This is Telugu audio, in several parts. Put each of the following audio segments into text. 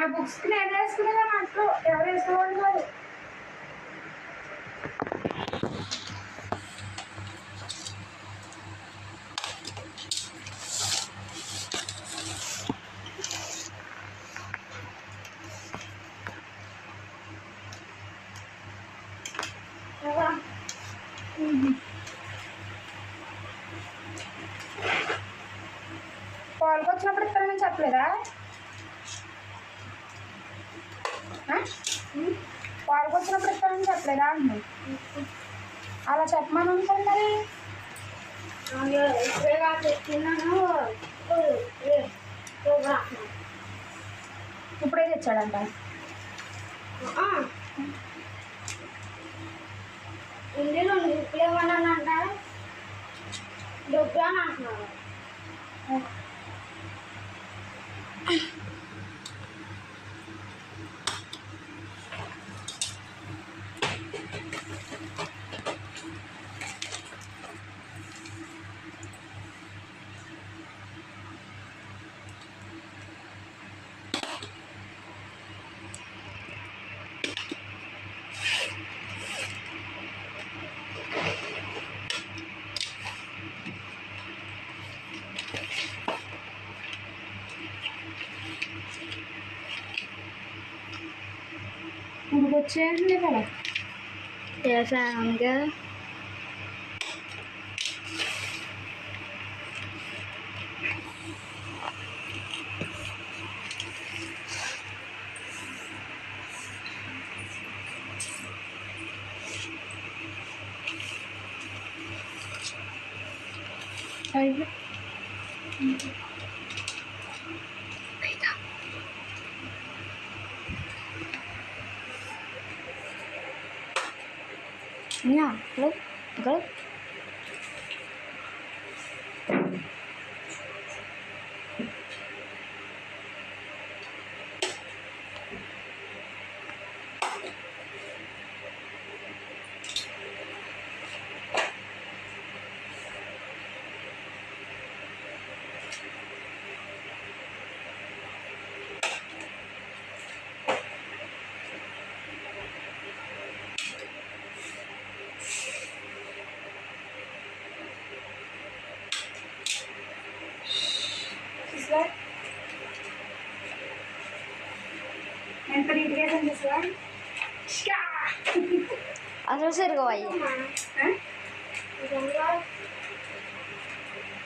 నా బుక్స్ నేను వేసుకునేదా అట్లు ఎవరు వేసుకోవాలి కాదు పాల్గొచ్చినప్పుడు మ్మ్. పాలకు చెప్పలేదా పాలకు వచ్చినప్పుడు ఇస్తానని చెప్పలేదా అంటున్నాను అలా చెప్పమని అనుకోండి మరి? ఇప్పుడే తెచ్చాడంట. ఇప్పుడు ఏమన్నా అంటారు డబ్బు అని అంటున్నారు ചേട്ടൻ്റെ പടം ചേട്ടാ നമുക്ക് Thank you. ना गलत look, go. చూసావా? ఎంత నీట్గా వేసాను చూసావా? షా! అసలు సరిగా అయ్యి ఆ?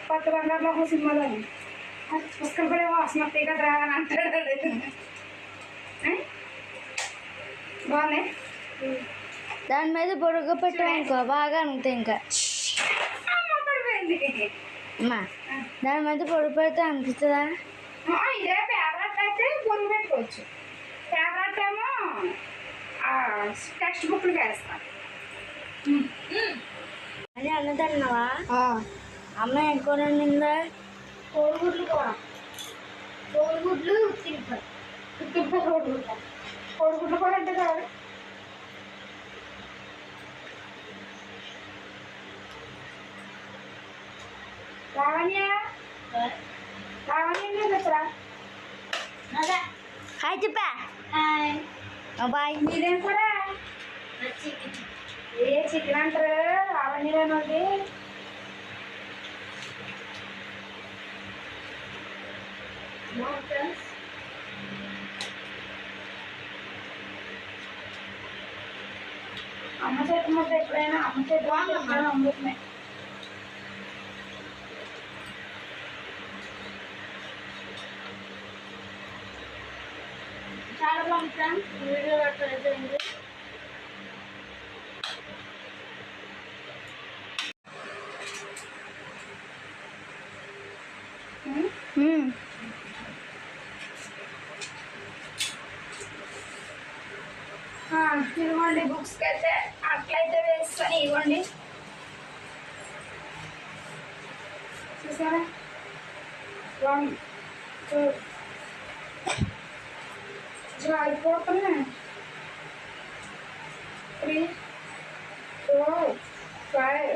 కొత్త బంగారులో ఒక సినిమాలో పుస్తకం కూడా వాసన వస్తాయి కదరా అని అంటాడు ఆ? బాగున్నాయి దాని మీద బొరుగు పెట్టామనుకో బాగా అనుకుతాయి ఇంకా అమ్మ పడిపోయింది అమ్మా దాని మీద పొడుగు పెడితే అనిపిస్తుందా? ఇదే ఫేవరెట్ అయితే పొరుగు పెట్టుకోవచ్చు. ఫేవరెట్ ఏమో టెక్స్ట్ బుక్లు వేస్తాను అని అన్నదన్నావా అమ్మ ఎక్కువ నిందా కోడిగుడ్లు కూడా కోడిగుడ్లు తింటారు తిప్పు కోడిగుడ్లు. కోడిగుడ్లు కూడా అంటే కాదు. లావణ్య లావణ్య దగ్గర అదే హాయ్ చెప్పా హాయ్ బాయ్ మీరేం కూడా ఏ చికెన్ అంటారు అవన్నీలోనండి అమ్మ చేతి ముద్ద ఎప్పుడైనా అమ్మ చేతి ఎప్పుడైనా అమ్ముతున్నాయి చాలా బాగుంది ఫ్రెండ్స్ వీడియో పెట్టలేదు మ్మ్. ఇదిగోండి బుక్స్ అయితే అట్లయితే వేస్తాను ఇవ్వండి చూసారా one two జారిపోతున్నాయి three four five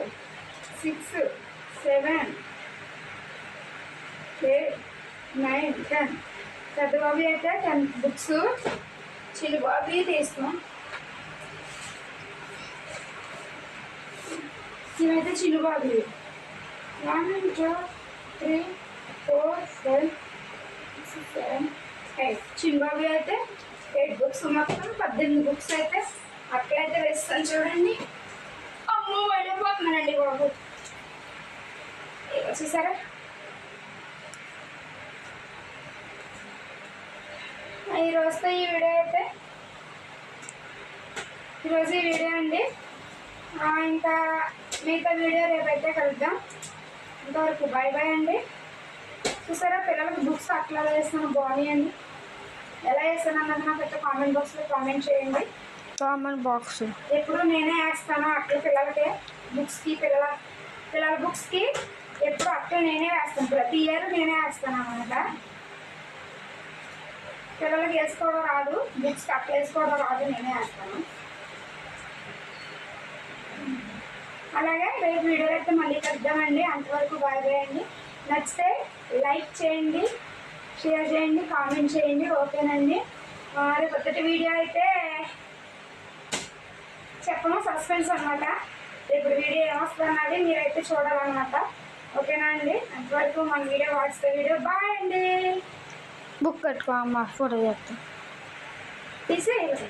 six seven eight nine ten పెద్ద బాబు అయితే టెన్ బుక్స్ చిన్న బాబు తీస్తాం ఇవైతే చిన్న బాబు one two three four five six seven eight చిన్న అయితే ఎయిట్ బుక్స్ మొత్తం పద్దెనిమిది బుక్స్ అయితే అక్కడైతే వేస్తాను చూడండి. అమ్మో వెళ్ళిపోతున్నానండి బాబు. వచ్చేసారా చూసారా? ఈ ఈ వీడియో అయితే ఈరోజు ఈ వీడియో అండి. ఇంకా మిగతా వీడియో రేపైతే కలుద్దాం. ఇంతవరకు బాయ్ బాయ్ అండి. చూసారా? పిల్లలకి బుక్స్ అట్లా వేస్తాను బాగున్నాయండి. ఎలా వేస్తాను అన్నది నాకు అయితే కామెంట్ బాక్స్లో కామెంట్ చేయండి. కామన్ బాక్స్ ఎప్పుడు నేనే వేస్తాను అట్లా పిల్లలకి బుక్స్కి పిల్లల పిల్లల బుక్స్కి ఎప్పుడు అట్లా నేనే వేస్తాను. ప్రతి ఇయర్ నేనే వేస్తాను అన్నమాట. పిల్లలకి వేసుకోవడం రాదు బుక్స్కి అట్లా వేసుకోవడం రాదు నేనే వేస్తాను. అలాగే రేపు వీడియో అయితే మళ్ళీ కలుద్దామండి. అంతవరకు బాయ్ అండి. నచ్చితే లైక్ చేయండి. షేర్ చేయండి కామెంట్ చేయండి ఓకేనండి. రేపు కొత్తటి వీడియో అయితే చెప్పను సస్పెన్స్ అనమాట ఇప్పుడు వీడియో ఏమొస్తుందన్నది మీరైతే చూడాలన్నమాట. ఓకేనా అండి? అంతవరకు మన వీడియో వాట్స్ వీడియో. బాయ్ అండి. బుక్ కట్టుకో అమ్మ ఫోటో చేస్తా తీసేయాలి